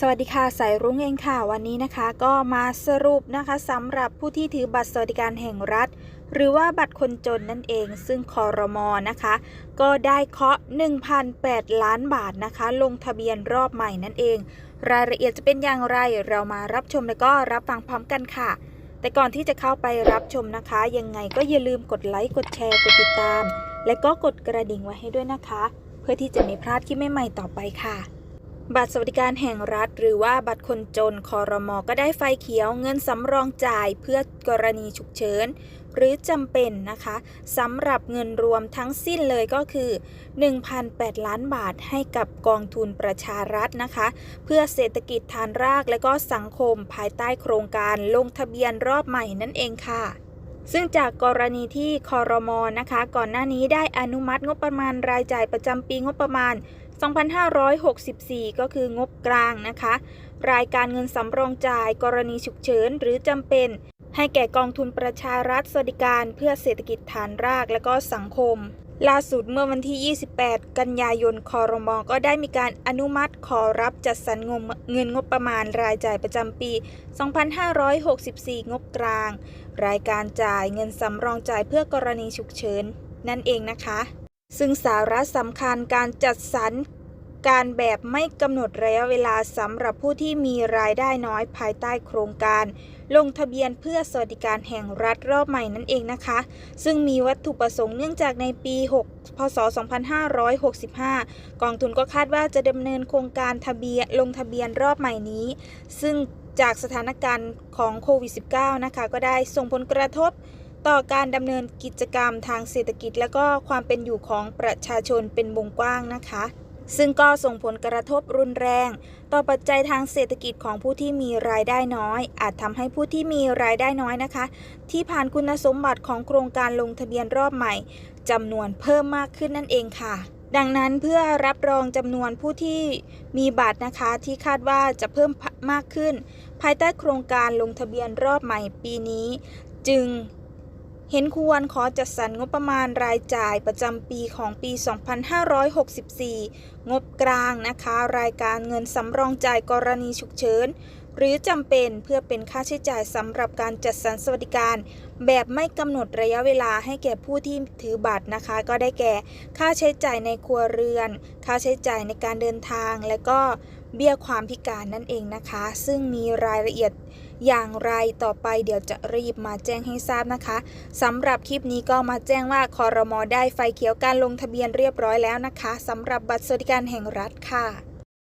สวัสดีค่ะสายรุ้งเองค่ะ วันนี้นะคะก็มาสรุปนะคะสำหรับผู้ที่ถือบัตรสวัสดิการแห่งรัฐ หรือว่าบัตรคนจนนั่นเอง ซึ่งคอรมอนะคะ ก็ได้เคาะ 1,008 ล้านบาทนะคะ ลงทะเบียนรอบใหม่นั่นเอง รายละเอียดจะเป็นอย่างไรเรามารับชมและก็รับฟังพร้อมกันค่ะ แต่ก่อนที่จะเข้าไปรับชมนะคะ ยังไงก็อย่าลืมกดไลค์กดแชร์กดติดตาม และก็กดกระดิ่งไว้ให้ด้วยนะคะ เพื่อที่จะไม่พลาดคลิปใหม่ๆต่อไปค่ะ บัตรสวัสดิการแห่งรัฐ หรือว่าบัตรคนจนคอรมอก็ได้ไฟเขียวเงินสำรองจ่ายเพื่อกรณีฉุกเฉิน หรือจำเป็นนะคะสำหรับเงินรวมทั้งสิ้นเลยก็คือ 1,008 ล้านบาทให้กับกองทุนประชารัฐนะคะ เพื่อเศรษฐกิจฐานรากและก็สังคมภายใต้โครงการลงทะเบียนรอบใหม่นั่นเองค่ะซึ่งจากกรณีที่คอรมอนะคะ ก่อนหน้านี้ได้อนุมัติงบประมาณรายจ่ายประจำปีงบประมาณ 2564 ก็คืองบกลางนะคะ รายการเงินสำรองจ่ายกรณีฉุกเฉินหรือจำเป็น ให้แก่กองทุนประชารัฐสวัสดิการเพื่อเศรษฐกิจฐานรากและก็สังคม ล่าสุดเมื่อวันที่ 28 กันยายนคอรมอก็ได้มีการอนุมัติขอรับจัดสรรงมเงินงบประมาณรายจ่ายประจำปี 2564 งบกลาง รายการจ่ายเงินสำรองจ่ายเพื่อกรณีฉุกเฉินนั่นเองนะคะ ซึ่งสาระสำคัญการจัดสรรการแบบไม่กำหนดระยะเวลาสำหรับผู้ที่มีรายได้น้อยภายใต้โครงการ ลงทะเบียนเพื่อสวัสดิการแห่งรัฐรอบใหม่นั่นเองนะคะ ซึ่งมีวัตถุประสงค์เนื่องจากในปี 6 พศ 2565 กองทุนก็คาดว่าจะดำเนินโครงการทะเบียนลงทะเบียนรอบใหม่นี้ ซึ่งจากสถานการณ์ของโควิด -19 นะคะก็ได้ส่งผลกระทบ ต่อการดำเนินกิจกรรมทางเศรษฐกิจ และก็ความเป็นอยู่ของประชาชนเป็นวงกว้างนะคะ ซึ่งก็ส่งผลกระทบรุนแรง ต่อปัจจัยทางเศรษฐกิจของผู้ที่มีรายได้น้อย อาจทำให้ผู้ที่มีรายได้น้อยนะคะ ที่ผ่านคุณสมบัติของโครงการลงทะเบียนรอบใหม่จำนวนเพิ่มมากขึ้นนั่นเองค่ะดังนั้นเพื่อรับรองจำนวนผู้ที่มีบัตรนะคะที่คาดว่าจะเพิ่มมากขึ้น ภายใต้โครงการลงทะเบียนรอบใหม่ปีนี้ จึง เห็นควรขอจัดสรรงบประมาณรายจ่ายประจำปีของปี 2564 งบกลางนะคะ รายการเงินสำรองจ่ายกรณีฉุกเฉิน หรือจำเป็นเพื่อเป็นค่าใช้จ่ายสำหรับการจัดสรรสวัสดิการ แบบไม่กำหนดระยะเวลาให้แก่ผู้ที่ถือบัตรนะคะ ก็ได้แก่ ค่าใช้จ่ายในครัวเรือน ค่าใช้จ่ายในการเดินทาง และก็ เบี้ยความพิการนั่นเองนะคะ ซึ่งมีรายละเอียดอย่างไรต่อไปเดี๋ยวจะรีบมาแจ้งให้ทราบนะคะสำหรับคลิปนี้ก็มาแจ้งว่าคอรมอได้ไฟเขียวการลงทะเบียนเรียบร้อยแล้วนะคะสำหรับบัตรสวัสดิการแห่งรัฐค่ะ